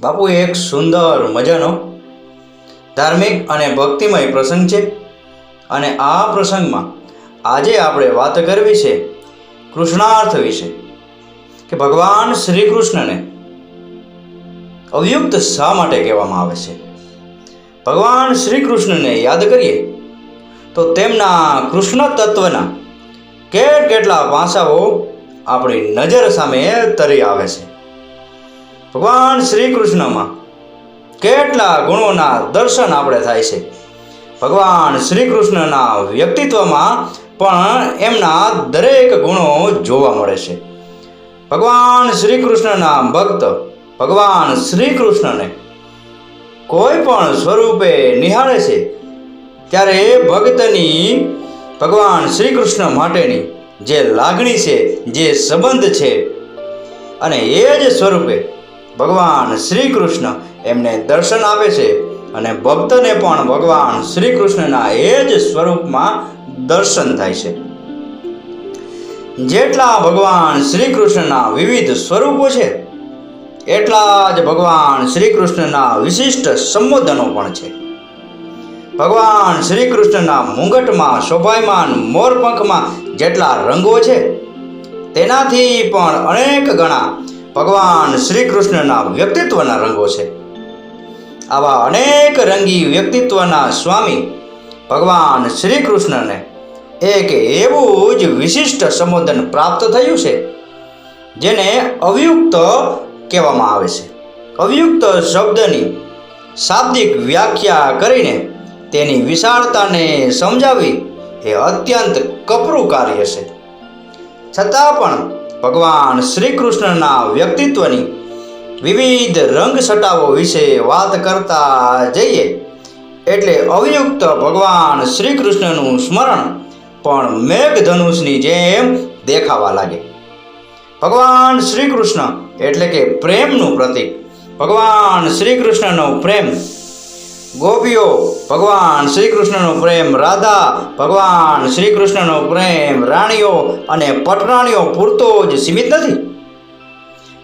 બાપુ, એક સુંદર મજાનો ધાર્મિક અને ભક્તિમય પ્રસંગ છે અને આ પ્રસંગમાં આજે આપણે વાત કરવી છે કૃષ્ણાર્થ વિશે કે ભગવાન શ્રી કૃષ્ણને અવયુક્ત શા માટે કહેવામાં આવે છે? ભગવાન શ્રી કૃષ્ણને યાદ કરીએ તો તેમના કૃષ્ણ તત્વના કેટ કેટલા પાસાઓ આપણી નજર સામે તરી આવે છે. ભગવાન શ્રી કૃષ્ણમાં કેટલા ગુણોના દર્શન આપણે થાય છે. ભગવાન શ્રી કૃષ્ણના વ્યક્તિત્વમાં પણ એમના દરેક ગુણો જોવા મળે છે. ભગવાન શ્રી કૃષ્ણના ભક્ત ભગવાન શ્રી કૃષ્ણને કોઈ પણ સ્વરૂપે નિહાળે છે, ત્યારે ભક્તની ભગવાન શ્રી કૃષ્ણ માટેની જે લાગણી છે, જે સંબંધ છે, અને એ જ સ્વરૂપે ભગવાન શ્રી કૃષ્ણ એમને દર્શન આપે છે અને ભક્તને પણ ભગવાન શ્રી કૃષ્ણના એ જ સ્વરૂપમાં દર્શન થાય છે. જેટલા ભગવાન શ્રી કૃષ્ણના વિવિધ સ્વરૂપો છે, એટલા જ ભગવાન શ્રી કૃષ્ણના વિશિષ્ટ સંબોધનો પણ છે. ભગવાન શ્રી કૃષ્ણના મુંગટમાં, શોભાયમાન મોરપંખમાં જેટલા રંગો છે, તેનાથી પણ અનેક ગણા ભગવાન શ્રી કૃષ્ણના વ્યક્તિત્વના રંગો છે. આવા અનેક રંગી વ્યક્તિત્વના સ્વામી ભગવાન શ્રી કૃષ્ણને એક એવું જ વિશિષ્ટ સંબોધન પ્રાપ્ત થયું છે, જેને અવયુક્ત કહેવામાં આવે છે. અવયુક્ત શબ્દની શાબ્દિક વ્યાખ્યા કરીને તેની વિશાળતાને સમજાવવી એ અત્યંત કપરું કાર્ય છે. છતાં પણ ભગવાન શ્રી કૃષ્ણના વ્યક્તિત્વની વિવિધ રંગ છટાઓ વિશે વાત કરતા જઈએ. એટલે અવયુક્ત ભગવાન શ્રી કૃષ્ણનું સ્મરણ પણ મેઘધનુષની જેમ દેખાવા લાગે. ભગવાન શ્રી કૃષ્ણ એટલે કે પ્રેમનું પ્રતીક. ભગવાન શ્રી કૃષ્ણનો પ્રેમ ગોપીઓ, ભગવાન શ્રી કૃષ્ણનો પ્રેમ રાધા, ભગવાન શ્રી કૃષ્ણનો પ્રેમ રાણીઓ અને પટરાણીઓ પૂરતો જ સીમિત નથી.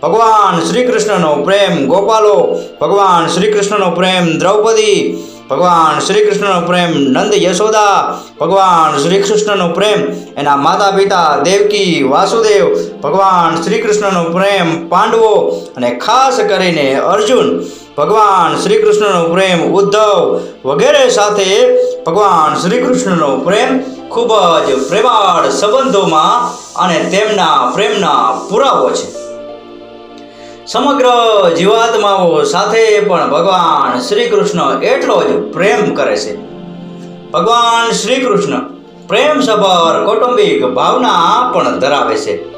ભગવાન શ્રી કૃષ્ણનો પ્રેમ ગોપાલો, ભગવાન શ્રી કૃષ્ણનો પ્રેમ દ્રૌપદી ભગવાન શ્રી કૃષ્ણનો પ્રેમ નંદ યશોદા, ભગવાન શ્રી કૃષ્ણનો પ્રેમ એના માતા પિતા દેવકી વાસુદેવ, ભગવાન શ્રી કૃષ્ણનો પ્રેમ પાંડવો અને ખાસ કરીને અર્જુન, ભગવાન શ્રી કૃષ્ણનો પ્રેમ ઉદ્ધવ વગેરે સાથે ભગવાન શ્રી કૃષ્ણનો પ્રેમ ખૂબ જ પ્રેમાળ સંબંધોમાં અને તેમના પ્રેમના પુરાવો છે. સમગ્ર જીવાત્માઓ સાથે પણ ભગવાન શ્રી કૃષ્ણ એટલો જ પ્રેમ કરે છે. ભગવાન શ્રી કૃષ્ણ પ્રેમ સભર કૌટુંબિક ભાવના પણ ધરાવે છે.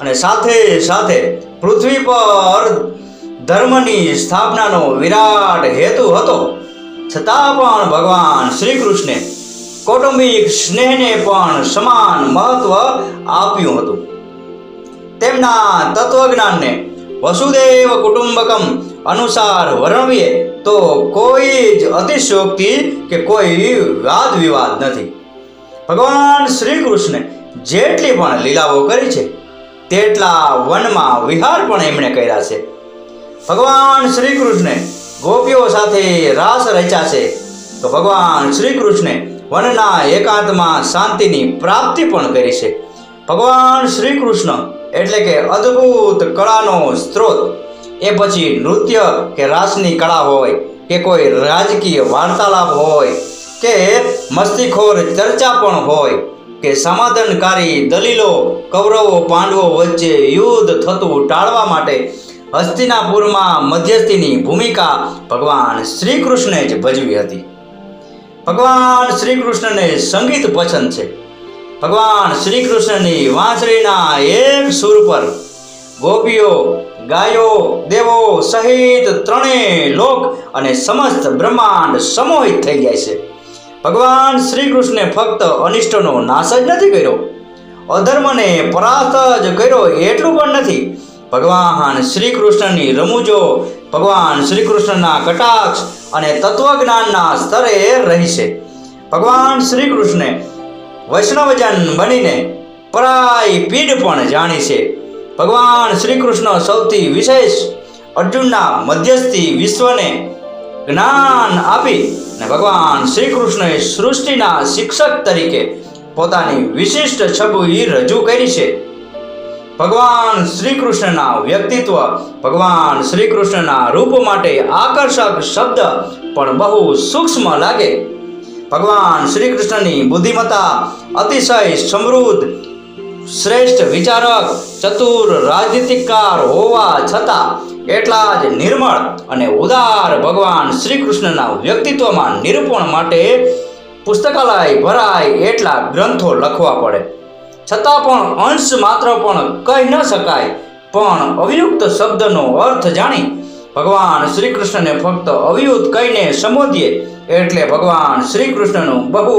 અને સાથે સાથે પૃથ્વી પર ધર્મની સ્થાપનાનો વિરાટ હેતુ હતો. છતાં પણ ભગવાન શ્રી કૃષ્ણે કૌટુંબિક સ્નેહને પણ સમાન મહત્વ આપ્યું હતું. તેમના તત્વજ્ઞાનને વસુદેવ કુટુંબકમ અનુસાર વર્ણવીએ તો કોઈ જ અતિશયોક્તિ કે કોઈ વાદ વિવાદ નથી ભગવાન શ્રી કૃષ્ણે જેટલી પણ લીલાઓ કરી છે તેટલા વનમાં વિહાર પણ એમણે કર્યા છે ભગવાન શ્રી કૃષ્ણે ગોપીઓ સાથે રાસ રચ્યા છે, તો ભગવાન શ્રી કૃષ્ણે વનના એકાંતમાં શાંતિની પ્રાપ્તિ પણ કરી છે। ભગવાન શ્રી કૃષ્ણ એટલે કે અદ્ભુત કળાનો સ્ત્રોત. એ પછી નૃત્ય કે રાસની કળા હોય, કે કોઈ રાજકીય વાર્તાલાપ હોય, કે મસ્તીખોર ચર્ચા પણ હોય, કે સમાધાનકારી દલીલો, કૌરવો, પાંડવો વચ્ચે યુદ્ધ થતું ટાળવા માટે હસ્તિનાપુરમાં મધ્યસ્થીની ભૂમિકા ભગવાન શ્રી કૃષ્ણે જ ભજવી હતી. ભગવાન શ્રી કૃષ્ણને સંગીત પસંદ છે. ભગવાન શ્રી કૃષ્ણની વાંસળીના એક સુર પર ગોપીઓ, ગાયો, દેવો સહિત ત્રણેય લોક અને સમસ્ત બ્રહ્માંડ સમોહિત થઈ જાય છે. ભગવાન શ્રી કૃષ્ણે ફક્ત અનિષ્ટનો નાશ જ નથી કર્યો. અધર્મને પરાસ્ત જ કર્યો એટલું પણ નથી. ભગવાન શ્રી કૃષ્ણની રમૂજો ભગવાન શ્રી કૃષ્ણના કટાક્ષ અને તત્વજ્ઞાનના સ્તરે રહી છે. ભગવાન શ્રી કૃષ્ણે વૈષ્ણવજન બનીને પરાય પીડ પણ જાણી છે. ભગવાન શ્રી કૃષ્ણ સૌથી વિશેષ અર્જુનના મધ્યસ્થી વિશ્વને જ્ઞાન આપી અને ભગવાન શ્રી કૃષ્ણએ સૃષ્ટિના શિક્ષક તરીકે પોતાની વિશિષ્ટ છબી રજૂ કરી છે. ભગવાન શ્રી કૃષ્ણના વ્યક્તિત્વ, ભગવાન શ્રી કૃષ્ણના રૂપ માટે આકર્ષક શબ્દ પણ બહુ સૂક્ષ્મ લાગે. ભગવાન શ્રી કૃષ્ણની બુદ્ધિમત્તા અતિશય સમૃદ્ધ, શ્રેષ્ઠ વિચારક, ચતુર રાજનીતિકાર હોવા છતાં એટલા જ નિર્મળ અને ઉદાર ભગવાન શ્રી કૃષ્ણના વ્યક્તિત્વમાં નિરૂપણ માટે પુસ્તકાલય ભરાય એટલા ગ્રંથો લખવા પડે. છતાં પણ અંશ માત્ર પણ કહી ન શકાય. પણ અવિયુક્ત શબ્દનો અર્થ જાણી ભગવાન શ્રી કૃષ્ણને ફક્ત અવિયુત કહીને સંબોધીએ એટલે ભગવાન શ્રી કૃષ્ણનું બહુ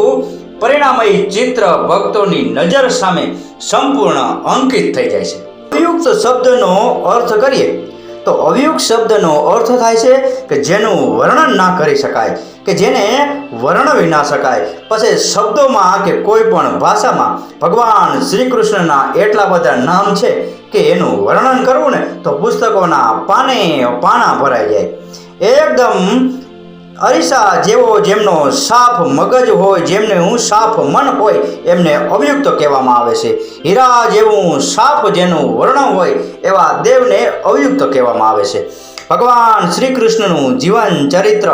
પરિણામય ચિત્ર ભક્તોની નજર સામે સંપૂર્ણ અંકિત થઈ જાય છે. અવિયુક્ત શબ્દનો અર્થ કરીએ તો અવયુગ શબ્દનો અર્થ થાય છે કે જેનું વર્ણન ના કરી શકાય, કે જેને વર્ણવી ના શકાય. પછી શબ્દોમાં કે કોઈ પણ ભાષામાં ભગવાન શ્રી કૃષ્ણના એટલા બધા નામ છે કે એનું વર્ણન કરવું ને તો પુસ્તકોના પાને પાના ભરાઈ જાય. એકદમ અરીસા જેવો જેમનો સાફ મગજ હોય, જેમને હું સાફ મન હોય, એમને અભિયુક્ત કહેવામાં આવે છે. હીરા જેવું સાફ જેનું વર્ણ હોય, એવા દેવને અભિયુક્ત કહેવામાં આવે છે. ભગવાન શ્રી કૃષ્ણનું જીવન ચરિત્ર,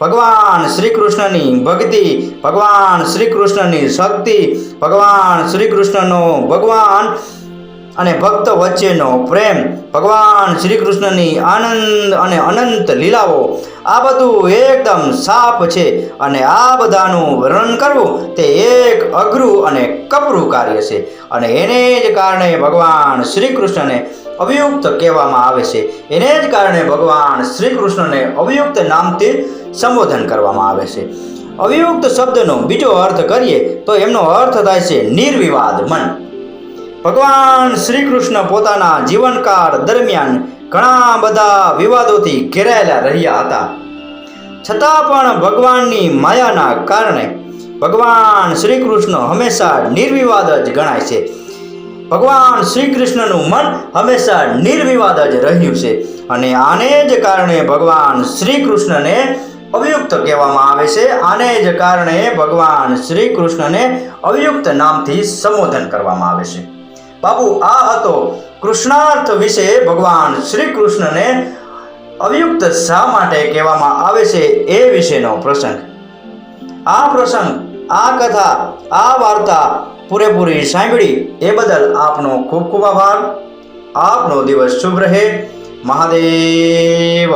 ભગવાન શ્રી કૃષ્ણની ભક્તિ, ભગવાન શ્રી કૃષ્ણની શક્તિ, ભગવાન શ્રી કૃષ્ણનો ભગવાન અને ભક્ત વચ્ચેનો પ્રેમ ભગવાન શ્રી કૃષ્ણની આનંદ અને અનંત લીલાઓ, આ બધું એકદમ સાફ છે અને આ બધાનું વર્ણન કરવું તે એક અઘરું અને કપરું કાર્ય છે. અને એને જ કારણે ભગવાન શ્રી કૃષ્ણને અભિયુક્ત કહેવામાં આવે છે. એને જ કારણે ભગવાન શ્રી કૃષ્ણને અભિયુક્ત નામથી સંબોધન કરવામાં આવે છે. અભિયુક્ત શબ્દનો બીજો અર્થ કરીએ તો એમનો અર્થ થાય છે નિર્વિવાદ મન. ભગવાન શ્રી કૃષ્ણ પોતાના જીવનકાળ દરમિયાન ઘણા બધા વિવાદોથી ઘેરાયેલા રહ્યા હતા. છતાં પણ ભગવાનની માયાના કારણે ભગવાન શ્રી કૃષ્ણ હંમેશા નિર્વિવાદ જ ગણાય છે. ભગવાન શ્રી કૃષ્ણનું મન હંમેશા નિર્વિવાદ જ રહ્યું છે અને આને જ કારણે ભગવાન શ્રી કૃષ્ણને અવિયુક્ત કહેવામાં આવે છે. આને જ કારણે ભગવાન શ્રી કૃષ્ણને અવયુક્ત નામથી સંબોધન કરવામાં આવે છે. બાપુ, આ હતો કૃષ્ણાર્થ વિશે ભગવાન શ્રી કૃષ્ણને અવયુક્ત શા માટે કહેવામાં આવે છે એ વિશેનો પ્રસંગ. આ પ્રસંગ, આ કથા, આ વાર્તા પૂરેપૂરી સાંભળી એ બદલ આપનો ખૂબ ખૂબ આભાર. આપનો દિવસ શુભ રહે. મહાદેવ.